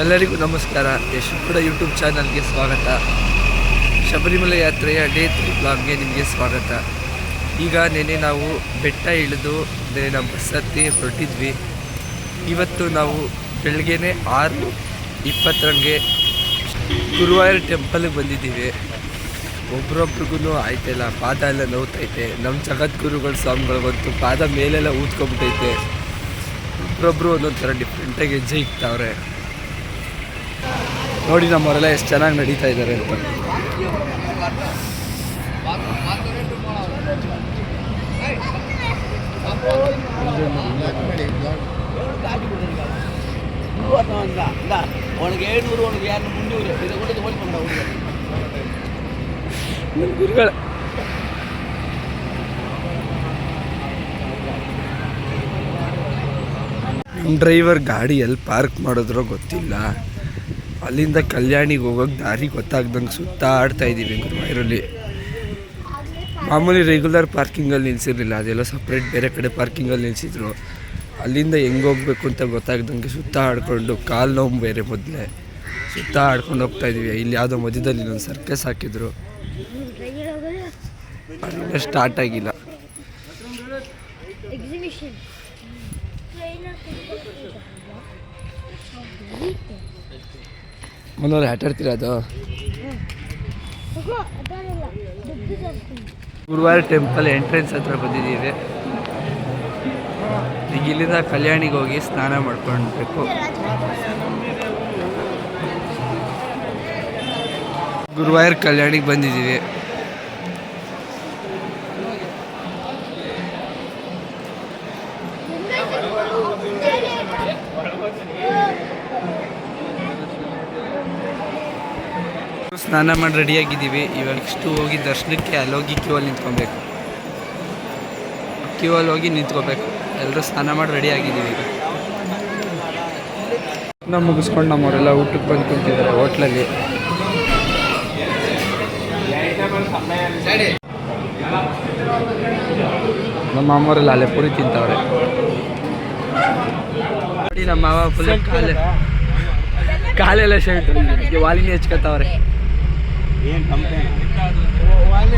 ಎಲ್ಲರಿಗೂ ನಮಸ್ಕಾರ. ಯಶ್ ಕೂಡ ಯೂಟ್ಯೂಬ್ ಚಾನಲ್ಗೆ ಸ್ವಾಗತ. ಶಬರಿಮಲೆ ಯಾತ್ರೆಯ ಡೇ ತ್ರೀ ಬ್ಲಾಗ್ಗೆ ನಿಮಗೆ ಸ್ವಾಗತ. ಈಗ ನೆನೆ ನಾವು ಬೆಟ್ಟ ಇಳಿದು ನೆನೆ ನಮ್ಮ ಬಸ್ ಹತ್ತಿ ಹೊರಟಿದ್ವಿ. ಇವತ್ತು ನಾವು ಬೆಳಗ್ಗೆನೆ ಆರು ಇಪ್ಪತ್ತರಂಗೆ ಗುರುವಾಯೂರ್ ಟೆಂಪಲ್ಗೆ ಬಂದಿದ್ದೀವಿ. ಒಬ್ರೊಬ್ರಿಗೂ ಆಯ್ತಿಲ್ಲ, ಪಾದ ಎಲ್ಲ ನೋವ್ತೈತೆ. ನಮ್ಮ ಜಗದ್ಗುರುಗಳ ಸ್ವಾಮಿಗಳಿಗಂತೂ ಪಾದ ಮೇಲೆಲ್ಲ ಊದ್ಕೊಂಬಿಟ್ಟೈತೆ ಒಬ್ರೊಬ್ರು ಒಂದೊಂದು ಥರ ಡಿಫ್ರೆಂಟಾಗಿ ಹೆಜ್ಜೆ ಇಕ್ತಾವ್ರೆ ನೋಡಿ ನಮ್ಮವರೆಲ್ಲ ಎಷ್ಟು ಚೆನ್ನಾಗಿ ನಡೀತಾ ಇದ್ದಾರೆ ಅಂತ. ಗುರುಗಳ. ಡ್ರೈವರ್ ಗಾಡಿ ಎಲ್ಲಿ ಪಾರ್ಕ್ ಮಾಡಿದ್ರೋ ಗೊತ್ತಿಲ್ಲ. ಅಲ್ಲಿಂದ ಕಲ್ಯಾಣಿಗೆ ಹೋಗೋಕೆ ದಾರಿ ಗೊತ್ತಾಗ್ದಂಗೆ ಸುತ್ತಾಡ್ತಾ ಇದ್ದೀವಿ ಗುರುವಾಯೂರಲ್ಲಿ. ಮಾಮೂಲಿ ರೆಗ್ಯುಲರ್ ಪಾರ್ಕಿಂಗಲ್ಲಿ ನಿಲ್ಸಿರ್ಲಿಲ್ಲ, ಅದೆಲ್ಲ ಸಪ್ರೇಟ್ ಬೇರೆ ಕಡೆ ಪಾರ್ಕಿಂಗಲ್ಲಿ ನಿಲ್ಸಿದ್ರು. ಅಲ್ಲಿಂದ ಹೆಂಗೆ ಹೋಗ್ಬೇಕು ಅಂತ ಗೊತ್ತಾಗ್ದಂಗೆ ಸುತ್ತ ಆಡ್ಕೊಂಡು ಕಾಲು ನೋವು ಬೇರೆ ಮೊದಲೇ. ಸುತ್ತ ಆಡ್ಕೊಂಡು ಹೋಗ್ತಾ ಇದ್ದೀವಿ ಇಲ್ಲಿ ಯಾವುದೋ ಮಧ್ಯದಲ್ಲಿ ಇನ್ನೊಂದು ಸರ್ಕಸ್ ಹಾಕಿದ್ರು. ಅಲ್ಲಿಂದ ಸ್ಟಾರ್ಟ್ ಆಗಿಲ್ಲ. ಮನೋರು ಆಟಾಡ್ತೀರ ಅದು ಗುರುವಾರ ಟೆಂಪಲ್ ಎಂಟ್ರೆನ್ಸ್ ಹತ್ರ ಬಂದಿದ್ದೀವಿ. ಈಗ ಇಲ್ಲಿಂದ ಕಲ್ಯಾಣಿಗೆ ಹೋಗಿ ಸ್ನಾನ ಮಾಡ್ಕೊಳ್ಬೇಕು. ಗುರುವಾರ ಕಲ್ಯಾಣಿಗೆ ಬಂದಿದ್ದೀವಿ. ಸ್ನಾನ ಮಾಡಿ ರೆಡಿಯಾಗಿದ್ದೀವಿ. ಇವಾಗ ಇಷ್ಟು ಹೋಗಿ ದರ್ಶನಕ್ಕೆ ಅಲ್ಲಿ ಹೋಗಿ ಕ್ಯೂ ಅಲ್ಲಿ ನಿಂತ್ಕೊಬೇಕು. ಕ್ಯೂ ಅಲ್ಲಿ ಹೋಗಿ ನಿಂತ್ಕೋಬೇಕು. ಎಲ್ಲರೂ ಸ್ನಾನ ಮಾಡಿ ರೆಡಿ ಆಗಿದ್ದೀವಿ ಈಗ. ನಾವು ಮುಗಿಸ್ಕೊಂಡು ನಮ್ಮವರೆಲ್ಲ ಊಟಕ್ಕೆ ಬಂದು ಕುಂತಿದ್ದಾರೆ ಹೋಟ್ಲಲ್ಲಿ. ನಮ್ಮ ಅಮ್ಮವರೆಲ್ಲ ಅಲ್ಲೇ ಪುರಿ ತಿಂತವ್ರೆ. ನೋಡಿ ನಮ್ಮ ಮಾವ ಫುಲ್ ಕಾಲೆ ಕಾಲೆಲ್ಲ ಶರ್ಟ್ ವಾಲಿನಿ ಹಚ್ಕೊತಾವ್ರೆ. ಏನು ಕಂಪ್ಲೇಂಟ್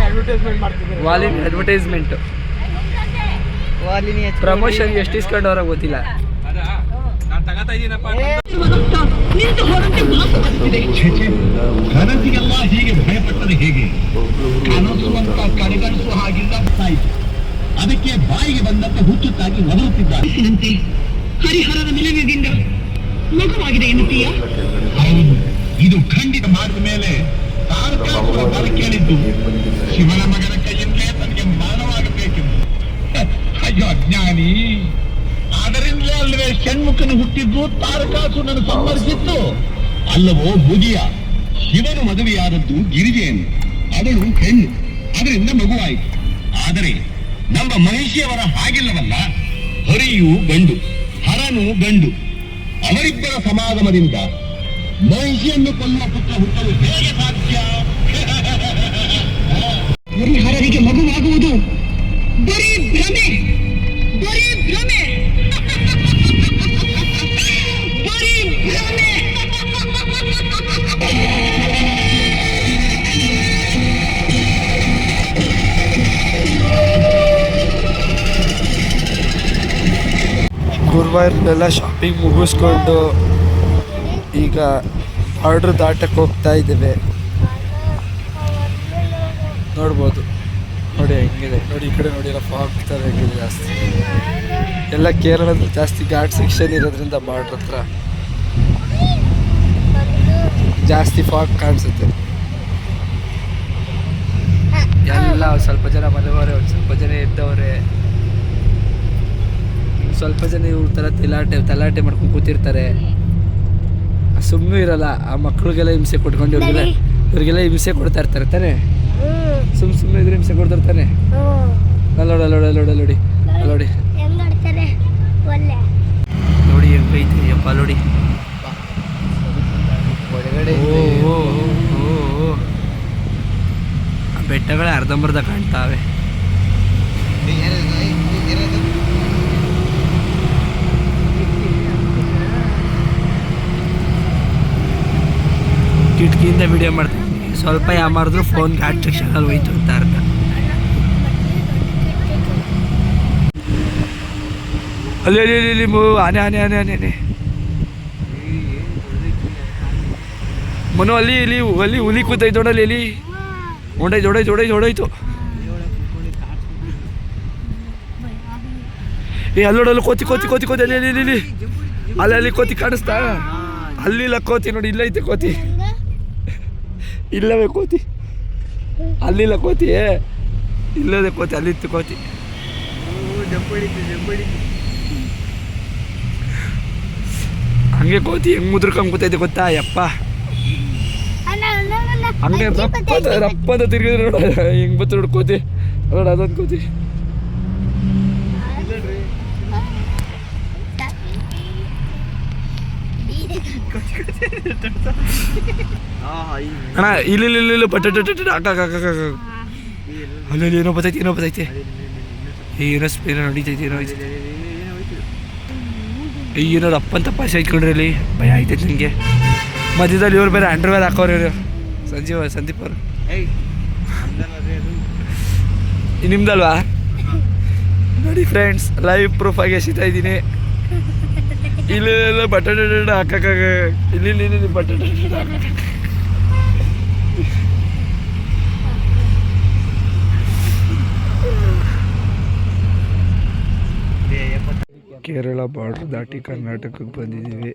ಅಡ್ವರ್ಟೈಸ್ಮೆಂಟ್ ಮಾಡ್ತಿದ್ದಾರೆ. ವಾಲಿನಿ ಅಡ್ವರ್ಟೈಸ್ಮೆಂಟ್ ವಾಲಿನಿ ಪ್ರಮೋಷನ್ ಎಷ್ಟು ಇಸ್ಕೊಂಡವ್ರ ಗೊತ್ತಿಲ್ಲ. ಘನತೆಗೆಲ್ಲ ಹೀಗೆ ಭಯಪಟ್ಟರೆ ಹೇಗೆ? ಕನಸುವಂತ ಕಡೆಗಣಿಸುವ ಹಾಗಿಲ್ಲ ಸಾಯಿತು ಅದಕ್ಕೆ ಬಾಯಿಗೆ ಬಂದಂತೆ ಹುಚ್ಚುತ್ತಾಗಿ ಒದರುತ್ತಿದ್ದಾರೆ ಹರಿಹರದ ಮಿಲನದಿಂದ ಮಗುವಾಗಿದೆ ಎನ್ನುತ್ತೀಯ? ಇದು ಖಂಡಿತ ಮಾಡಿದ ಮೇಲೆ ಬರ ಕೇಳಿದ್ದು ಶಿವನ ಮಗನ ಕೈಯಿಂದಲೇ ತನಗೆ ಮಾನವಾಗಬೇಕೆಂದು ಅಯ್ಯೋ ಅಜ್ಞಾನಿ ಅದರಿಂದಲೇ ಅಲ್ಲವೇ ಷಣ್ಮುಖನು ಹುಟ್ಟಿದ್ದು ತಾರಕಾಸುರನನ್ನು ಸಂಹರಿಸಿತ್ತು ಅಲ್ಲವೋ ಬುದಿಯ ಶಿವನು ಮದುವೆಯಾದದ್ದು ಗಿರಿಜೆಯನ್ನು ಅವಳು ಹೆಣ್ಣು ಅದರಿಂದ ಮಗುವಾಯಿತು ಆದರೆ ನಮ್ಮ ಮಹಿಷಿಯವರ ಹಾಗಿಲ್ಲವಲ್ಲ ಹರಿಯು ಗಂಡು ಹರನು ಗಂಡು ಅವರಿಬ್ಬರ ಸಮಾಗಮದಿಂದ ಮಹಿಷಿಯನ್ನು ಕೊಲ್ಲುವ ಪುತ್ರ ಹುಟ್ಟಲು ಹೇಗೆ ಸಾಧ್ಯ ಹರಿಹರರಿಗೆ ಮಗುವಾಗುವುದು ಬರೀ ಭ್ರಮೆ ಬರೀ ಭ್ರಮೆ ಬರೀ ಭ್ರಮೆ ಗುರುವಾರದೆಲ್ಲ ಶಾಪಿಂಗ್ ಮುಗಿಸ್ಕೊಂಡು ಈಗ ಆರ್ಡ್ರ್ ದಾಟಕ್ಕೆ ಹೋಗ್ತಾ ಇದ್ದೇವೆ. ನೋಡ್ಬೋದು. ನೋಡಿ, ಹೆಂಗಿದೆ. ನೋಡಿ, ಈ ಕಡೆ ನೋಡಿ ಫಾಗ್ ಥರ ಹೆಂಗಿದೆ ಜಾಸ್ತಿ. ಎಲ್ಲ ಕೇರಳದ ಜಾಸ್ತಿ ಘಾಟ್ ಸೆಕ್ಷನ್ ಇರೋದ್ರಿಂದ ಬಾರ್ಡ್ರ್ ಹತ್ರ ಜಾಸ್ತಿ ಫಾಗ್ ಕಾಣಿಸುತ್ತೆ. ಎಲ್ಲ ಸ್ವಲ್ಪ ಜನ ಮನೆಯವರೇ, ಒಂದು ಸ್ವಲ್ಪ ಜನ ಇದ್ದವರೇ. ಸ್ವಲ್ಪ ಜನ ಇವ್ರ ಥರ ತಲಾಟೆ ತಲಾಟೆ ಮಾಡ್ಕೊಂಡು ಕೂತಿರ್ತಾರೆ. ಸುಮ್ಮನೆ ಇರಲ್ಲ ಆ ಮಕ್ಕಳಿಗೆಲ್ಲ ಹಿಂಸೆ ಕೊಟ್ಕೊಂಡು ಇವ್ರಿಗೆಲ್ಲ ಇವ್ರಿಗೆಲ್ಲ ಹಿಂಸೆ ಕೊಡ್ತಾ ಇರ್ತಾರೆ ತಾನೆ. ಸುಮ್ ಸುಮ್ಮನೆ ಇದ್ರೆ ಹಿಂಸೆ ಕೊಡ್ತಾರೆ ತಾನೆ. ಅಲ್ಲೋಡಿ ಅಲ್ಲೋಡಿ ಅಲ್ಲೋಡಿ ಅಲ್ಲೋಡಿ ಅಲ್ಲೋಡಿ. ನೋಡಿ ಹೆಂಗೈತೆ ಓ. ಆ ಬೆಟ್ಟಗಳೇ ಅರ್ಧಂಬರ್ಧ ಕಾಣ್ತಾವೆ. ಖುಷಿಯಿಂದ ವಿಡಿಯೋ ಮಾಡ್ತೀನಿ ಸ್ವಲ್ಪ ಯಾಮಾರಿದ್ರು ಫೋನ್ ಅಲ್ಲಿ ಹೋಯ್ತು ಅಂತ ಅರ್ಥ. ಅಲ್ಲಿ ಅಲ್ಲಿ ಅಲ್ಲಿ ಆನೆ ಆನೆ ಆನೆ ಆನೆ ಮನು, ಅಲ್ಲಿ, ಇಲ್ಲಿ, ಅಲ್ಲಿ ಹುಲಿ ಕೂತೈತೆ ನೋಡಲ್ಲಿ ಎಲ್ಲಿ ಹೊಡೈತು ಹೊಡೈತು ಹೊಡೈತು ಹೊಡೈತು ಏ ಅಲ್ಲೋಡಲ್ಲಿ ಕೋತಿ ಕೋತಿ ಕೋತಿ ಕೋತಿ, ಅಲ್ಲಿ ಅಲ್ಲಿ ಅಲ್ಲಿ ಅಲ್ಲಿ. ಅಲ್ಲಿ ಕೋತಿ ಕಾಣಿಸ್ತಾ? ಅಲ್ಲಿಲ್ಲ ಕೋತಿ ನೋಡಿ ಇಲ್ಲೈತೆ ಕೋತಿ. ಇಲ್ಲವೇ ಕೋತಿ? ಅಲ್ಲಿಲ್ಲ ಕೋತಿ ಇಲ್ಲದೆ ಕೋತಿ, ಅಲ್ಲಿತ್ತು ಕೋತಿ. ಹಂಗೆ ಕೋತಿ, ಹೆಂಗ್ ಮುದ್ರಕೊಂಡ್ ಕೂತೈತೆ ಗೊತ್ತಾ, ಯಪ್ಪ? ಹಂಗೆ. ರಪ್ಪ ಅಂತ ತಿರುಗಿದ್ರು ನೋಡ, ಹೆಂಗ್ ಬತ್ತು ನೋಡು ಕೋತಿ. ನೋಡ ಅದೊಂದು ಕೋತಿ. ಅಣ್ಣ, ಇಲ್ಲಿ ಇಲ್ಲಿ ಅಕ್ಕ ಅಕ್ಕ ಅಲ್ಲಿ ಏನೋ ಬತ್ತೈತಿ ಏನೋ ಬತ್ತೈತಿ. ಏನೋ ಸ್ಪೀರ ನಡೀತೈತಿ, ಏನೋ ಏನೋ ರಪ್ಪ ಅಂತ ಪಾಶ ಇಟ್ಕೊಂಡ್ರಿ ಅಲ್ಲಿ ಭಯ ಆಯ್ತೈತಿ ನಿಮಗೆ ಮಧ್ಯದಲ್ಲಿ ಇವ್ರು ಬೇರೆ ಅಂಡರ್ವೇರ್ ಹಾಕೋರು ಇವರು. ಸಂಜೀವ, ಸಂದೀಪ್ ಅವರು. ನಿಮ್ದಲ್ವಾ? ನೋಡಿ ಫ್ರೆಂಡ್ಸ್ ಲೈವ್ ಪ್ರೂಫ್ ಆಗಿ ಎಸಿತಾ ಇದ್ದೀನಿ. ಇಲ್ಲಿ ಇಲ್ಲ ಬಟಾಟೆ ಹಾಕಕ್ಕ ಇಲ್ಲಿ ಇಲ್ಲಿ ಇಲ್ಲಿ ಬಟಾಟೆ ಕೇರಳ ಬಾರ್ಡ್ರ್ ದಾಟಿ ಕರ್ನಾಟಕಕ್ಕೆ ಬಂದಿದ್ದೀವಿ.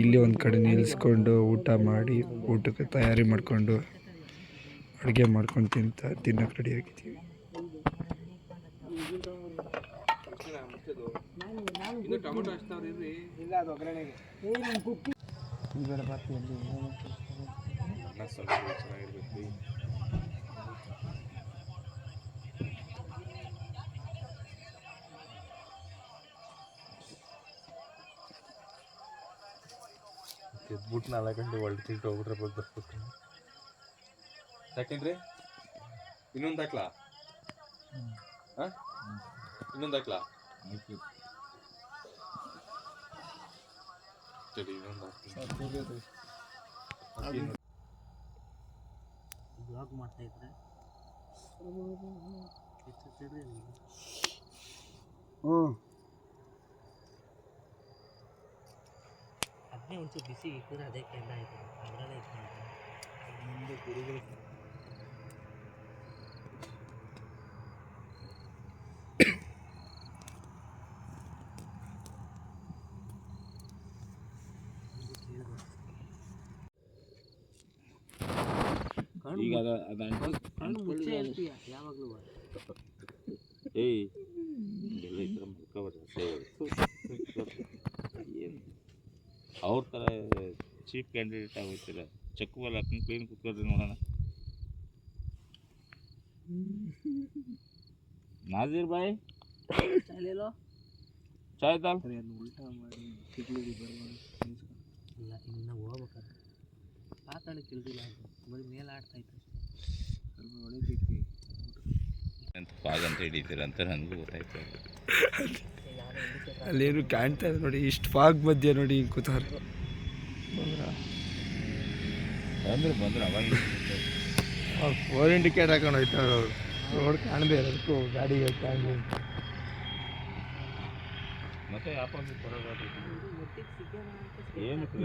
ಇಲ್ಲಿ ಒಂದು ಕಡೆ ನಿಲ್ಲಿಸ್ಕೊಂಡು ಊಟ ಮಾಡಿ, ಊಟಕ್ಕೆ ತಯಾರಿ ಮಾಡಿಕೊಂಡು ಅಡುಗೆ ಮಾಡ್ಕೊಂಡು ತಿಂತ ತಿನ್ನೋಕೆ ರೆಡಿ ಆಗಿದ್ದೀವಿ. ಇಲ್ಲ ಅದು ಒಗ್ಗರಣೆಗೆ. ಎದ್ಬಿಟ್ಟು ನಾಲ್ಕು ಗಂಟೆ ಒಳ್ಳೆ ತಿಂಟ್ಟು ಹೋಗ್ಬಿಟ್ರೆ ಬಗ್ಗೆ ಬರ್ಬೇಕು. ಯಾಕೆಂದ್ರೆ ಇನ್ನೊಂದು ಹಾಕ್ಲಾ? ಹಾಂ? ಇನ್ನೊಂದು ಹಾಕ್ಲಾ? ಸರಿ ಇನ್ನೊಂದು ಹಾಕ್ತೀನಿ ಬ್ಲಾಗ್ ಮಾಡ್ತಾ ಇದ್ರೆ? ಹ್ಞೂ. ಅದನ್ನೇ ಒಂಚೂರು ಬಿಸಿ ಇಟ್ಟಿದ್ರೆ ಅದೇ ಕೆಂಡ ಆಯ್ತು ಅದರಲ್ಲೇ ಇಟ್ಕೊಂಡು ಮುಂದೆ ಕುರಿಗಳು ಈಗ ಅದ ಅದ ಯಾವಾಗಲೂ ಏಯ್ ಎಲ್ಲ ಈ ಥರ ಮುಖ ಏನು? ಅವ್ರ ಥರ ಚೀಫ್ ಕ್ಯಾಂಡಿಡೇಟ್ ಆಗೋಯ್ತಿಲ್ಲ. ಚೆಕ್ ಬಾಲ್ ಹಾಕೊಂಡು ಕ್ಲೀನ್ ಕೂತ್ಕೊಳ್ರಿ ನೋಡೋಣ. ನಾಜೀರ್ ಬಾಯ್. ಚಾಲೆಲೋ ಚಾಯ್ ಉಲ್ಟಾ ಮಾಡಿ ಇಲ್ಲ ಇನ್ನು ಹೋಗ್ಬೇಕಾದ್ರೆ ಪಾತಾಳ ತಿಳಿದಿಲ್ಲ ಬರೀ ಮೇಲೆ ಆಡ್ತಾ ಇತ್ತು ಪಾಗ್ ಅಂತ ಹಿಡಿತೀರ ಅಂತ ನನಗೂ ಗೊತ್ತಾಯ್ತು. ಅಲ್ಲೇನು ಕಾಣ್ತಾ ಇದೆ ನೋಡಿ ಇಷ್ಟು ಫಾಗ್ ಮಧ್ಯೆ ನೋಡಿ ಹಿಂಗೆ ಕೂತಾರೆ ಬಂದ್ರೆ? ಬಂದ್ರೆ ಅವಾಗ ಫೋರ್ ಇಂಡಿಕೇಟ್ ಹಾಕೊಂಡು ಹೋಯ್ತಾರೆ ಅವರು. ರೋಡ್ ಕಾಣದೇ ಇರೋದಕ್ಕೂ ಗಾಡಿಗೆ ಕಾಣಲಿ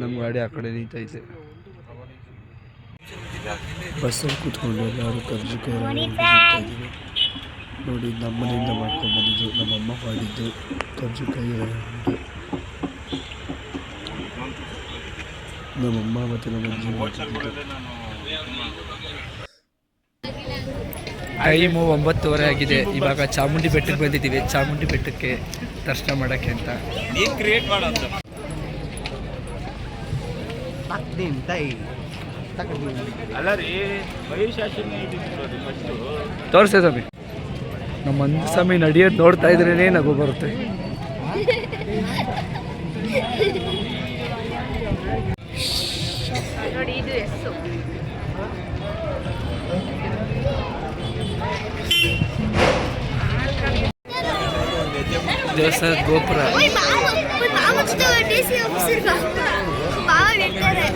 ನಮ್ಮ ಗಾಡಿ ಆ ಕಡೆ ನಿಂತೈತೆ. ಬಸ್ಸಲ್ಲಿ ಕೂತ್ಕೊಂಡು ಎಲ್ಲರೂ ಕರ್ಜಿಕಾಯಿ ನೋಡಿ ನಮ್ಮನೆಯಿಂದ ಮಾಡ್ಕೊಂಡು ಬಂದಿದ್ದು ನಮ್ಮಮ್ಮ ಮಾಡಿದ್ದು ಕರ್ಜಿಕಾಯಿ ನಮ್ಮ ನಮ್ಮಮ್ಮ ಮತ್ತು ನಮ್ಮ ಅಜ್ಜಿ ಮಾಡ್ತಿದ್ದು ಟೈಮು ಒಂಬತ್ತುವರೆ ಆಗಿದೆ. ಇವಾಗ ಚಾಮುಂಡಿ ಬೆಟ್ಟಕ್ಕೆ ಬಂದಿದ್ದೀವಿ. ಚಾಮುಂಡಿ ಬೆಟ್ಟಕ್ಕೆ ದರ್ಶನ ಮಾಡೋಕ್ಕೆ ಅಂತ. ನೀನು ಕ್ರಿಯೇಟ್ ಮಾಡೋದು ಅಲ್ಲ ರೀ ಮಹಿಷಾಸುರನೇ ಇದ್ದಿದ್ದು ಫಸ್ಟು ತೋರಿಸ್ತೆ ಸ್ವಾಮಿ ನಮ್ಮ ಅಂದ ಸ್ವಾಮಿ ನಡೆಯೋದು ನೋಡ್ತಾ ಇದ್ರೇ ನಗು ಬರುತ್ತೆ ದೇವಸ್ಥಾನ ಗೋಪುರ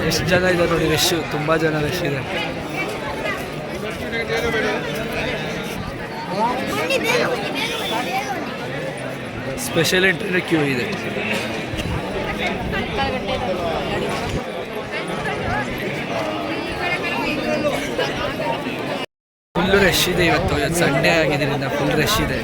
ಎಷ್ಟು ಜನ ಇದೆ ನೋಡಿ ರಶ್ ತುಂಬ ಜನ ರಶ್ ಇದೆ. ಸ್ಪೆಷಲ್ ಎಂಟ್ರಿ ಕ್ಯೂ ಇದೆ. ಫುಲ್ ರಶ್ ಇದೆ ಇವತ್ತು ಇವತ್ತು ಸಂಡೇ ಆಗಿದ್ದರಿಂದ ಫುಲ್ ರಶ್ ಇದೆ.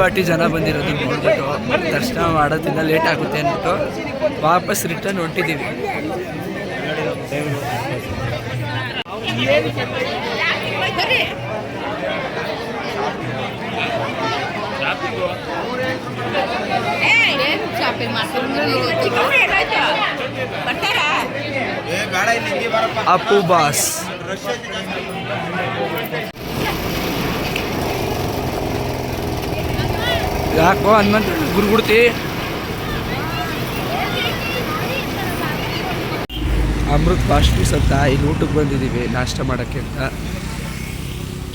ಪಾರ್ಟಿ ಜನ ಬಂದಿರೋದು ನೋಡ್ಬಿಟ್ಟು ದರ್ಶನ ಮಾಡೋದ್ರಿಂದ ಲೇಟ್ ಆಗುತ್ತೆ ಅಂದ್ಬಿಟ್ಟು ವಾಪಸ್ ರಿಟರ್ನ್ ಹೊಂಟಿದ್ದೀವಿ. ಅಪ್ಪು ಬಾಸ್. ಯಾಕೋ ಹನುಮಂತ ಗುರುಗುಡ್ತಿ. ಅಮೃತ್ ಫಾಸ್ಟ್ ಫುಡ್ಸ್ ಅಂತ ಇಲ್ಲಿ ಊಟಕ್ಕೆ ಬಂದಿದ್ದೀವಿ, ನಾಷ್ಟ ಮಾಡೋಕ್ಕೆ ಅಂತ.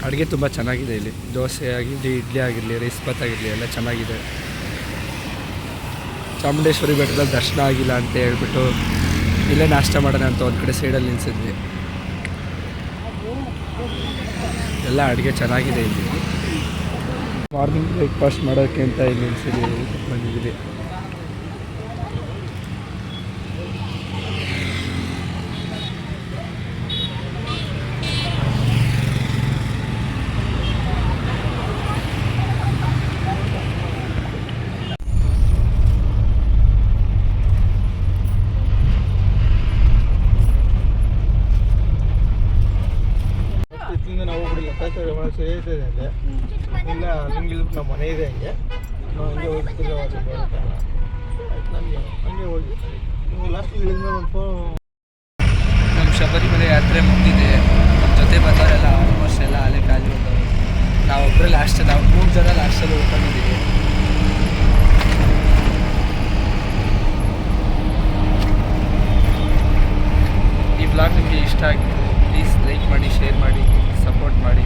ಅಡುಗೆ ತುಂಬ ಚೆನ್ನಾಗಿದೆ ಇಲ್ಲಿ. ದೋಸೆ ಆಗಿರಲಿ, ಇಡ್ಲಿ ಆಗಿರಲಿ, ರೈಸ್ ಆಗಿರಲಿ, ಎಲ್ಲ ಚೆನ್ನಾಗಿದೆ. ಚಾಮುಂಡೇಶ್ವರಿ ಬೆಟ್ಟದಲ್ಲಿ ದರ್ಶನ ಆಗಿಲ್ಲ ಅಂತ ಹೇಳ್ಬಿಟ್ಟು ಇಲ್ಲೇ ನಾಷ್ಟ ಮಾಡೋಣ ಅಂತ ಒಂದು ಕಡೆ ಸೈಡಲ್ಲಿ ನಿಲ್ಸಿದ್ವಿ. ಎಲ್ಲ ಅಡುಗೆ ಚೆನ್ನಾಗಿದೆ ಇಲ್ಲಿ. ಮಾರ್ನಿಂಗ್ ಬ್ರೇಕ್ಫಾಸ್ಟ್ ಮಾಡೋಕ್ಕೆ ಅಂತ ಇಲ್ಲಿ ಸರಿ ಬಂದಿದ್ದೀವಿ. ನಾವು ಇಲ್ಲ ನಮ್ಮ ಮನೆ ಇದೆ ಹಂಗೆ. ನಾವು ಹಂಗೆ ಹೋಗ್ತಿಲ್ಲ ಆಯ್ತು ಹಂಗೆ ಹೋಗಿ. ನೀವು ಲಾಸ್ಟ್ ಇಲ್ಲಿಂದ ಫೋನ್ ನಮ್ಮ ಶಬರಿಮಲೆ ಯಾತ್ರೆ ಮುಗಿದಿದೆ. ನಮ್ಮ ಜೊತೆ ಬಂದವರೆಲ್ಲ ಆಲ್ಮೋಸ್ಟ್ ಎಲ್ಲ ಅಲೆ ಖಾಲಿ ಬಂದವರು. ನಾವೊಬ್ಬರು ಲಾಸ್ಟ್ ನಾವು ಮೂರು ಜನ ಲಾಸ್ಟಲ್ಲಿ ಉಳ್ಕೊಂಡಿದ್ದೀವಿ. ಈ ಬ್ಲಾಗ್ ನಿಮಗೆ ಇಷ್ಟ ಆಗಿದೆ ಪ್ಲೀಸ್ ಲೈಕ್ ಮಾಡಿ ಶೇರ್ ಮಾಡಿ ಸಪೋರ್ಟ್ ಮಾಡಿ.